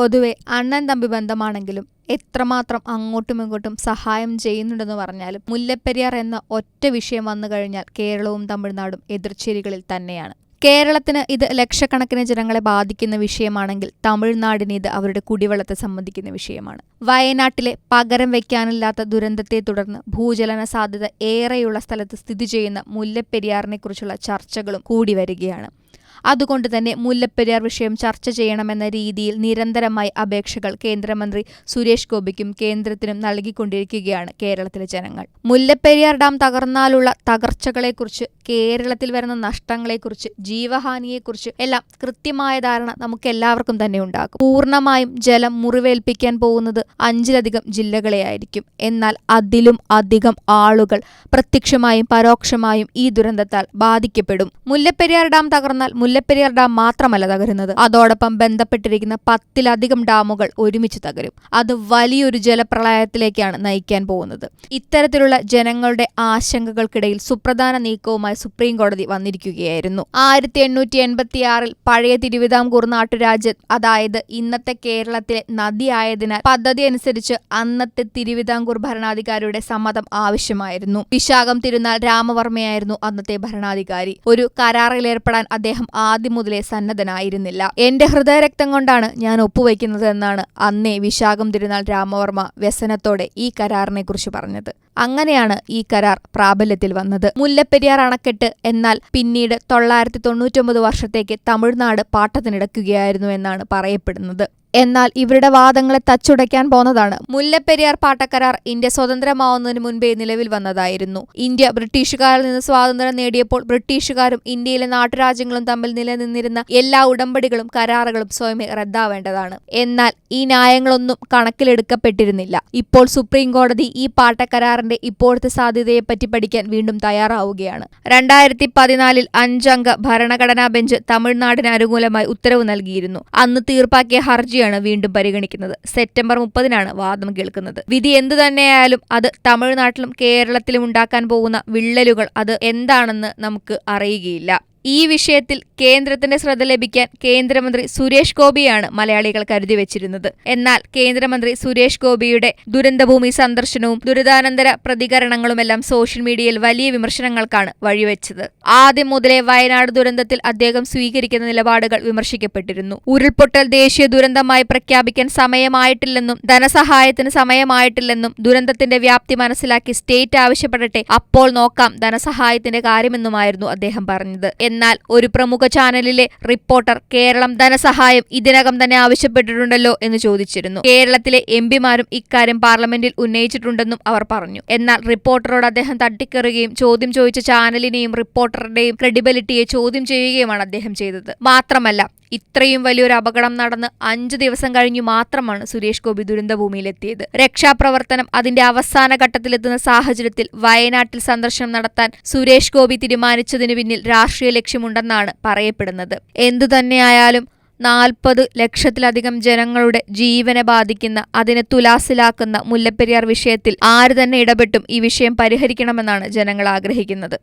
പൊതുവെ അണ്ണൻ തമ്പി ബന്ധമാണെങ്കിലും എത്രമാത്രം അങ്ങോട്ടും ഇങ്ങോട്ടും സഹായം ചെയ്യുന്നുണ്ടെന്ന് പറഞ്ഞാലും മുല്ലപ്പെരിയാർ എന്ന ഒറ്റ വിഷയം വന്നു കഴിഞ്ഞാൽ കേരളവും തമിഴ്നാടും എതിർച്ചേരികളിൽ തന്നെയാണ്. കേരളത്തിന് ഇത് ലക്ഷക്കണക്കിന് ജനങ്ങളെ ബാധിക്കുന്ന വിഷയമാണെങ്കിൽ തമിഴ്നാടിന് ഇത് അവരുടെ കുടിവെള്ളത്തെ സംബന്ധിക്കുന്ന വിഷയമാണ്. വയനാട്ടിലെ പകരം വയ്ക്കാനില്ലാത്ത ദുരന്തത്തെ തുടർന്ന് ഭൂചലന സാധ്യത ഏറെയുള്ള സ്ഥലത്ത് സ്ഥിതി ചെയ്യുന്ന മുല്ലപ്പെരിയാറിനെക്കുറിച്ചുള്ള ചർച്ചകളും കൂടി വരികയാണ്. അതുകൊണ്ട് തന്നെ മുല്ലപ്പെരിയാർ വിഷയം ചർച്ച ചെയ്യണമെന്ന രീതിയിൽ നിരന്തരമായി അപേക്ഷകൾ കേന്ദ്രമന്ത്രി സുരേഷ് ഗോപിക്കും കേന്ദ്രത്തിനും നൽകിക്കൊണ്ടിരിക്കുകയാണ് കേരളത്തിലെ ജനങ്ങൾ. മുല്ലപ്പെരിയാർ ഡാം തകർന്നാലുള്ള തകർച്ചകളെക്കുറിച്ച് കേരളത്തിൽ വരുന്ന നഷ്ടങ്ങളെക്കുറിച്ച് ജീവഹാനിയെക്കുറിച്ച് എല്ലാം കൃത്യമായ ധാരണ നമുക്ക് എല്ലാവർക്കും തന്നെ ഉണ്ടാകും. പൂർണമായും ജലം മുറിവേൽപ്പിക്കാൻ പോകുന്നത് അഞ്ചിലധികം ജില്ലകളെയായിരിക്കും. എന്നാൽ അതിലും അധികം ആളുകൾ പ്രത്യക്ഷമായും പരോക്ഷമായും ഈ ദുരന്തത്താൽ ബാധിക്കപ്പെടും. മുല്ലപ്പെരിയാർ ഡാം തകർന്നാൽ മുല്ലപ്പെരിയാർ ഡാം മാത്രമല്ല തകരുന്നത്. അതോടൊപ്പം ബന്ധപ്പെട്ടിരിക്കുന്ന പത്തിലധികം ഡാമുകൾ ഒരുമിച്ച് തകരും. അത് വലിയൊരു ജലപ്രളയത്തിലേക്കാണ് നയിക്കാൻ പോകുന്നത്. ഇത്തരത്തിലുള്ള ജനങ്ങളുടെ ആശങ്കകൾക്കിടയിൽ സുപ്രധാന നീക്കവുമായി സുപ്രീം കോടതി വന്നിരിക്കുകയായിരുന്നു. ആയിരത്തി എണ്ണൂറ്റി എൺപത്തിയാറിൽ പഴയ തിരുവിതാംകൂർ നാട്ടുരാജ്യം അതായത് ഇന്നത്തെ കേരളത്തിലെ നദിയായതിനാൽ പദ്ധതി അനുസരിച്ച് അന്നത്തെ തിരുവിതാംകൂർ ഭരണാധികാരിയുടെ സമ്മതം ആവശ്യമായിരുന്നു. വിശാഖം തിരുനാൾ രാമവർമ്മയായിരുന്നു അന്നത്തെ ഭരണാധികാരി. ഒരു കരാറിലേർപ്പെടാൻ അദ്ദേഹം ആദ്യം മുതലേ സന്നദ്ധനായിരുന്നില്ല. എന്റെ ഹൃദയരക്തം കൊണ്ടാണ് ഞാൻ ഒപ്പുവയ്ക്കുന്നത് എന്നാണ് അന്നേ വിശാഖം തിരുനാൾ രാമവർമ്മ വ്യസനത്തോടെ ഈ കരാറിനെ കുറിച്ച് പറഞ്ഞത്. അങ്ങനെയാണ് ഈ കരാർ പ്രാബല്യത്തിൽ വന്നത്. മുല്ലപ്പെരിയാർ അണക്കെട്ട് എന്നാൽ പിന്നീട് തൊള്ളായിരത്തി തൊണ്ണൂറ്റൊമ്പത് വർഷത്തേക്ക് തമിഴ്നാട് പാട്ടത്തിനെടുക്കുകയായിരുന്നു എന്നാണ് പറയപ്പെടുന്നത്. എന്നാൽ ഇവരുടെ വാദങ്ങളെ തച്ചുടയ്ക്കാൻ പോന്നതാണ്. മുല്ലപ്പെരിയാർ പാട്ടക്കരാർ ഇന്ത്യ സ്വതന്ത്രമാവുന്നതിന് മുൻപേ നിലവിൽ വന്നതായിരുന്നു. ഇന്ത്യ ബ്രിട്ടീഷുകാരിൽ നിന്ന് സ്വാതന്ത്ര്യം നേടിയപ്പോൾ ബ്രിട്ടീഷുകാരും ഇന്ത്യയിലെ നാട്ടുരാജ്യങ്ങളും തമ്മിൽ നിലനിന്നിരുന്ന എല്ലാ ഉടമ്പടികളും കരാറുകളും സ്വയമേ റദ്ദാവേണ്ടതാണ്. എന്നാൽ ഈ ന്യായങ്ങളൊന്നും കണക്കിലെടുക്കപ്പെട്ടിരുന്നില്ല. ഇപ്പോൾ സുപ്രീം കോടതി ഈ പാട്ടക്കരാറിന്റെ ഇപ്പോഴത്തെ സാധ്യതയെപ്പറ്റി പഠിക്കാൻ വീണ്ടും തയ്യാറാവുകയാണ്. രണ്ടായിരത്തി പതിനാലിൽ അഞ്ചംഗ ഭരണഘടനാ ബെഞ്ച് തമിഴ്നാടിന് അനുകൂലമായി ഉത്തരവ് നൽകിയിരുന്നു. അന്ന് തീർപ്പാക്കിയ ഹർജി ഹർജിയാണ് വീണ്ടും പരിഗണിക്കുന്നത്. സെപ്റ്റംബർ മുപ്പതിനാണ് വാദം കേൾക്കുന്നത്. വിധി എന്തു തന്നെയായാലും അത് തമിഴ്നാട്ടിലും കേരളത്തിലും ഉണ്ടാക്കാൻ പോകുന്ന വിള്ളലുകൾ അത് എന്താണെന്ന് നമുക്ക് അറിയുകയില്ല. ഈ വിഷയത്തിൽ കേന്ദ്രത്തിന്റെ ശ്രദ്ധ ലഭിക്കാൻ കേന്ദ്രമന്ത്രി സുരേഷ് ഗോപിയാണ് മലയാളികൾ കരുതി വെച്ചിരുന്നത്. എന്നാൽ കേന്ദ്രമന്ത്രി സുരേഷ് ഗോപിയുടെ ദുരന്തഭൂമി സന്ദർശനവും ദുരിതാനന്തര പ്രതികരണങ്ങളുമെല്ലാം സോഷ്യൽ മീഡിയയിൽ വലിയ വിമർശനങ്ങൾക്കാണ് വഴിവെച്ചത്. ആദ്യം മുതലേ വയനാട് ദുരന്തത്തിൽ അദ്ദേഹം സ്വീകരിക്കുന്ന നിലപാടുകൾ വിമർശിക്കപ്പെട്ടിരുന്നു. ഉരുൾപൊട്ടൽ ദേശീയ ദുരന്തമായി പ്രഖ്യാപിക്കാൻ സമയമായിട്ടില്ലെന്നും ധനസഹായത്തിന് സമയമായിട്ടില്ലെന്നും ദുരന്തത്തിന്റെ വ്യാപ്തി മനസ്സിലാക്കി സ്റ്റേറ്റ് ആവശ്യപ്പെടട്ടെ അപ്പോൾ നോക്കാം ധനസഹായത്തിന്റെ കാര്യമെന്നുമായിരുന്നു അദ്ദേഹം പറഞ്ഞത്. എന്നാൽ ഒരു പ്രമുഖ ചാനലിലെ റിപ്പോർട്ടർ കേരളം ധനസഹായം ഇതിനകം തന്നെ ആവശ്യപ്പെട്ടിട്ടുണ്ടല്ലോ എന്ന് ചോദിച്ചിരുന്നു. കേരളത്തിലെ എം പിമാരും ഇക്കാര്യം പാർലമെന്റിൽ ഉന്നയിച്ചിട്ടുണ്ടെന്നും അവർ പറഞ്ഞു. എന്നാൽ റിപ്പോർട്ടറോട് അദ്ദേഹം തട്ടിക്കറുകയും ചോദ്യം ചോദിച്ച ചാനലിനെയും റിപ്പോർട്ടറുടെയും ക്രെഡിബിലിറ്റിയെ ചോദ്യം ചെയ്യുകയുമാണ് അദ്ദേഹം ചെയ്തത്. മാത്രമല്ല ഇത്രയും വലിയൊരു അപകടം നടന്ന് അഞ്ചു ദിവസം കഴിഞ്ഞു മാത്രമാണ് സുരേഷ് ഗോപി ദുരന്തഭൂമിയിലെത്തിയത്. രക്ഷാപ്രവർത്തനം അതിന്റെ അവസാന ഘട്ടത്തിലെത്തുന്ന സാഹചര്യത്തിൽ വയനാട്ടിൽ സന്ദർശനം നടത്താൻ സുരേഷ് ഗോപി തീരുമാനിച്ചതിനു പിന്നിൽ രാഷ്ട്രീയ ലക്ഷ്യമുണ്ടെന്നാണ് പറയപ്പെടുന്നത്. എന്തുതന്നെയായാലും നാൽപ്പത് ലക്ഷത്തിലധികം ജനങ്ങളുടെ ജീവനെ ബാധിക്കുന്ന അതിനെ തുലാസിലാക്കുന്ന മുല്ലപ്പെരിയാർ വിഷയത്തിൽ ആര് തന്നെ ഇടപെട്ടും ഈ വിഷയം പരിഹരിക്കണമെന്നാണ് ജനങ്ങൾ ആഗ്രഹിക്കുന്നത്.